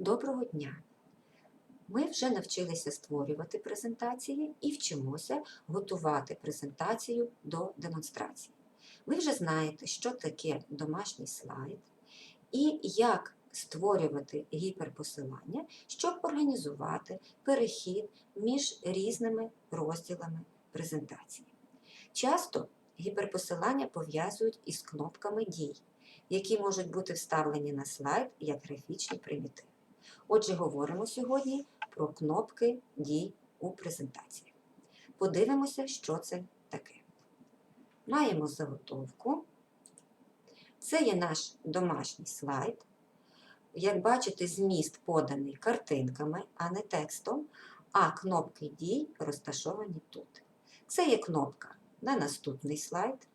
Доброго дня! Ми вже навчилися створювати презентації і вчимося готувати презентацію до демонстрації. Ви вже знаєте, що таке домашній слайд і як створювати гіперпосилання, щоб організувати перехід між різними розділами презентації. Часто гіперпосилання пов'язують із кнопками дій, які можуть бути вставлені на слайд як графічні примітиви. Отже, говоримо сьогодні про кнопки дій у презентації. Подивимося, що це таке. Маємо заготовку. Це є наш домашній слайд. Як бачите, зміст поданий картинками, а не текстом, а кнопки дій розташовані тут. Це є кнопка на наступний слайд,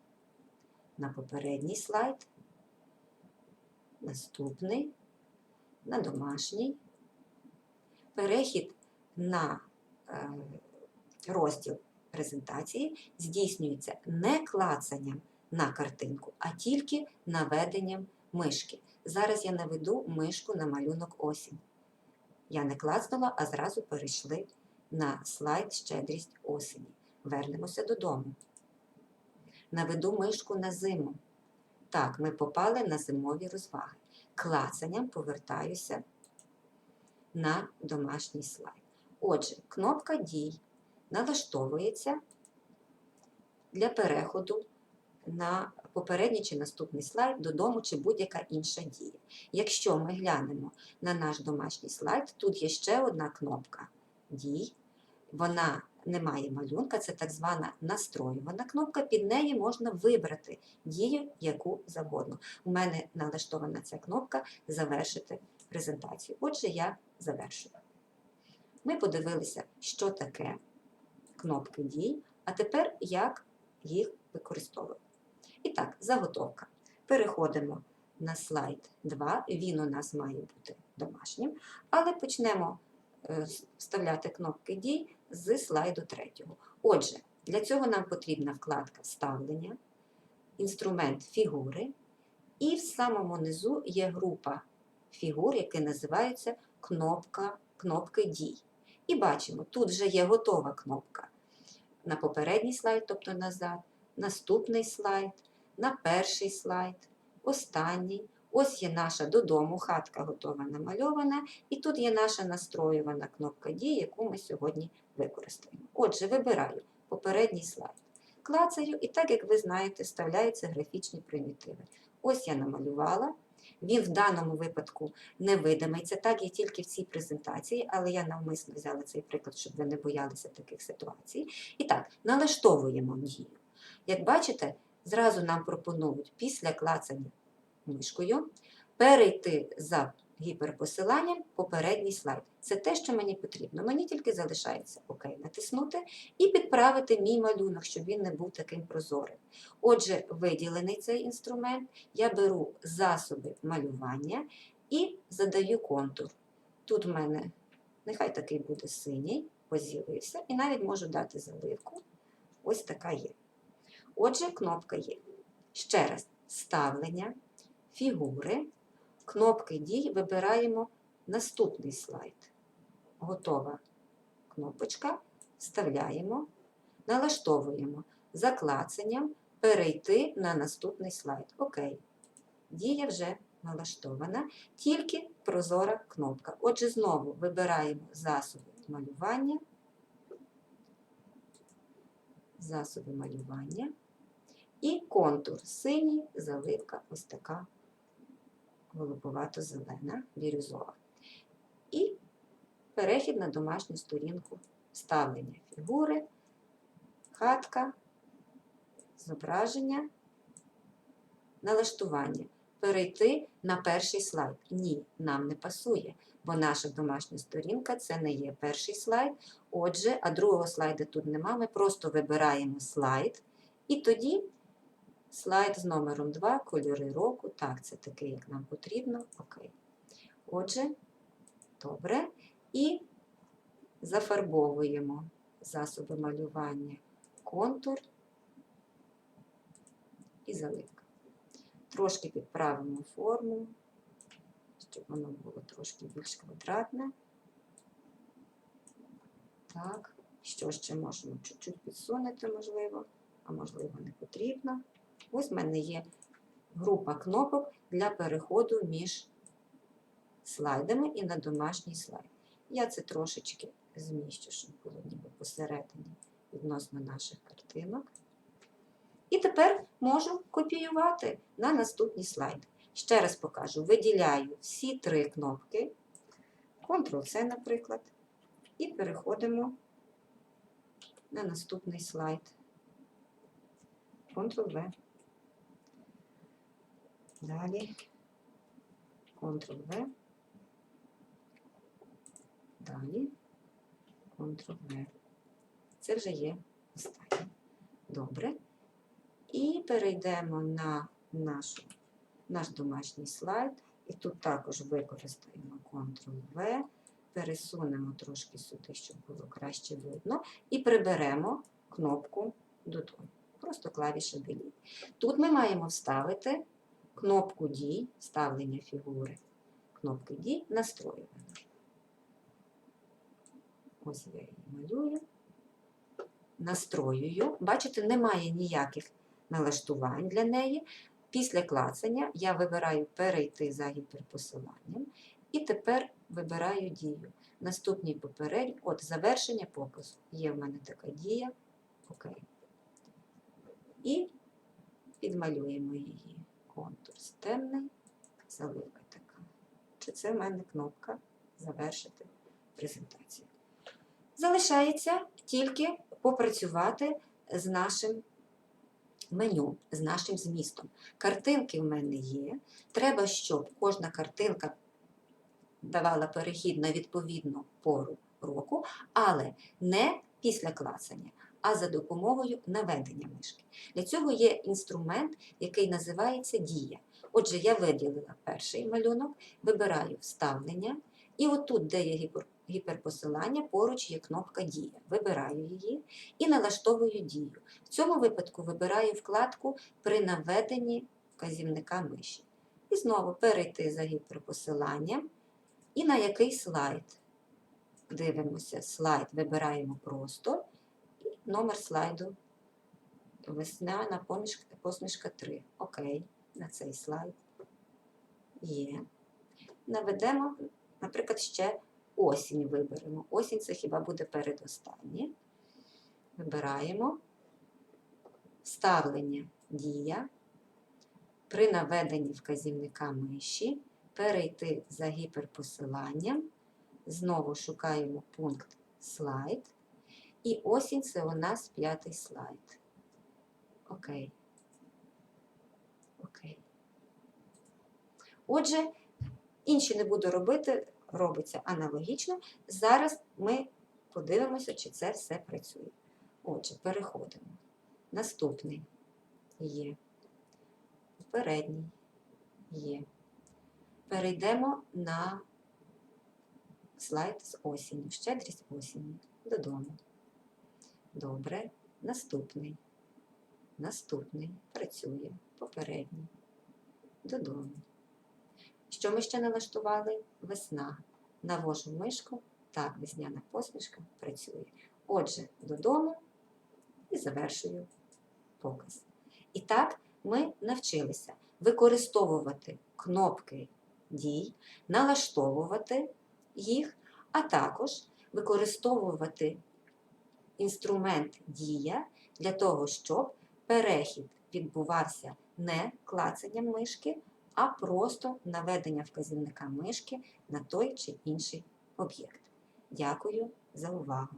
на попередній слайд, наступний, на домашній. Перехід на е, розділ презентації здійснюється не клацанням на картинку, а тільки наведенням мишки. Зараз я наведу мишку на малюнок осінь. Я не клацнула, а зразу перейшли на слайд Щедрість осені. Вернемося додому. Наведу мишку на зиму. Так, ми попали на зимові розваги. Клацанням повертаюся на домашній слайд. Отже, кнопка дій налаштовується для переходу на попередній чи наступний слайд додому чи будь-яка інша дія. Якщо ми глянемо на наш домашній слайд, тут є ще одна кнопка дій. Вона не має малюнка, це так звана настроювана кнопка. Під неї можна вибрати дію, яку завгодно. У мене налаштована ця кнопка Завершити презентацію. Отже, я завершую. Ми подивилися, що таке кнопки дій, а тепер як їх використовувати. І так, заготовка. Переходимо на слайд 2. Він у нас має бути домашнім, але почнемо е, вставляти кнопки дій з слайду 3. Отже, для цього нам потрібна вкладка Вставлення, інструмент фігури, і в самому низу є група фігур, які називаються кнопка, кнопки дій. І бачимо, тут вже є готова кнопка на попередній слайд, тобто назад, наступний слайд, на перший слайд, останній. Ось є наша додому, хатка готова намальована, і тут є наша настроювана кнопка дій, яку ми сьогодні використаємо. Отже, вибираю попередній слайд. Клацаю, і так, як ви знаєте, вставляються графічні примітиви. Ось я намалювала. Він в даному випадку не видимий. Це так є тільки в цій презентації, але я навмисно взяла цей приклад, щоб ви не боялися таких ситуацій. І так, налаштовуємо дію. Як бачите, зразу нам пропонують після клацання мишкою перейти за гіперпосиланням попередній слайд. Це те, що мені потрібно. Мені тільки залишається ОК натиснути і підправити мій малюнок, щоб він не був таким прозорим. Отже, виділений цей інструмент, я беру засоби малювання і задаю контур. Тут в мене нехай такий буде синій, ось з'явився, і навіть можу дати заливку. Ось така є. Отже, кнопка є. Ще раз, ставлення, фігури, кнопки дій вибираємо наступний слайд. Готова кнопочка, вставляємо, налаштовуємо за клацанням перейти на наступний слайд. Окей. Дія вже налаштована, тільки прозора кнопка. Отже, знову вибираємо засоби малювання, засоби малювання і контур синій, заливка ось така голубовато-зелена, бірюзова. І перехід на домашню сторінку вставлення фігури, хатка, зображення, налаштування. Перейти на перший слайд. Ні, нам не пасує, бо наша домашня сторінка це не є перший слайд. Отже, а другого слайду тут нема. Ми просто вибираємо слайд. І тоді слайд з номером 2, кольори року. Так, це такий, як нам потрібно. Окей. Отже, добре. І зафарбовуємо засоби малювання контур і заливка. Трошки підправимо форму, щоб воно було трошки більш квадратне. Так, що ще можемо чуть-чуть підсунути, можливо, а можливо не потрібно. Ось в мене є група кнопок для переходу між слайдами і на домашній слайд. Я це трошечки зміщу, щоб було ніби посередині відносно наших картинок. І тепер можу копіювати на наступний слайд. Ще раз покажу: виділяю всі три кнопки, Ctrl-C, наприклад, і переходимо на наступний слайд. Ctrl-V. Далі Ctrl-V. Далі Ctrl-V. Це вже є останнє. Добре. І перейдемо на нашу, наш домашній слайд. І тут також використаємо Ctrl-V, пересунемо трошки сюди, щоб було краще видно. І приберемо кнопку додому. Просто клавіша Delete. Тут ми маємо вставити кнопку дій, вставлення фігури, кнопки дій, настроювання. Ось я її малюю. Настроюю. Бачите, немає ніяких налаштувань для неї. Після клацання я вибираю перейти за гіперпосиланням. І тепер вибираю дію. Наступній попередній, от завершення показу. Є в мене така дія. Окей. І підмалюємо її. Контур темний, заливка така. Чи це в мене кнопка завершити презентацію? Залишається тільки попрацювати з нашим меню, з нашим змістом. Картинки в мене є. Треба, щоб кожна картинка давала перехід на відповідну пору року, але не після клацання, а за допомогою наведення мишки. Для цього є інструмент, який називається дія. Отже, я виділила перший малюнок, вибираю вставлення, і отут, де є гіперпосилання, поруч є кнопка Дія. Вибираю її і налаштовую дію. В цьому випадку вибираю вкладку при наведенні вказівника миші. І знову перейти за гіперпосиланням. І на який слайд? Дивимося, слайд вибираємо просто. Номер слайду весняна посмішка 3. Окей, на цей слайд є. Наведемо, наприклад, ще осінь виберемо. Осінь це хіба буде передостаннє. Вибираємо вставлення дія. При наведенні вказівника миші перейти за гіперпосиланням. Знову шукаємо пункт слайд. І осінь це у нас п'ятий слайд. Окей. Окей. Отже, інші не буду робити, робиться аналогічно. Зараз ми подивимося, чи це все працює. Отже, переходимо. Наступний є. Передній є. Перейдемо на слайд з осінню. Щедрість осінню. Додому. Добре. Наступний. Наступний. Працює. Попередній. Додому. Що ми ще налаштували? Весна. Навожу мишку. Так, весняна посмішка працює. Отже, додому і завершую показ. І так ми навчилися використовувати кнопки дій, налаштовувати їх, а також використовувати інструмент дія для того, щоб перехід відбувався не клацанням мишки, а просто наведення вказівника мишки на той чи інший об'єкт. Дякую за увагу!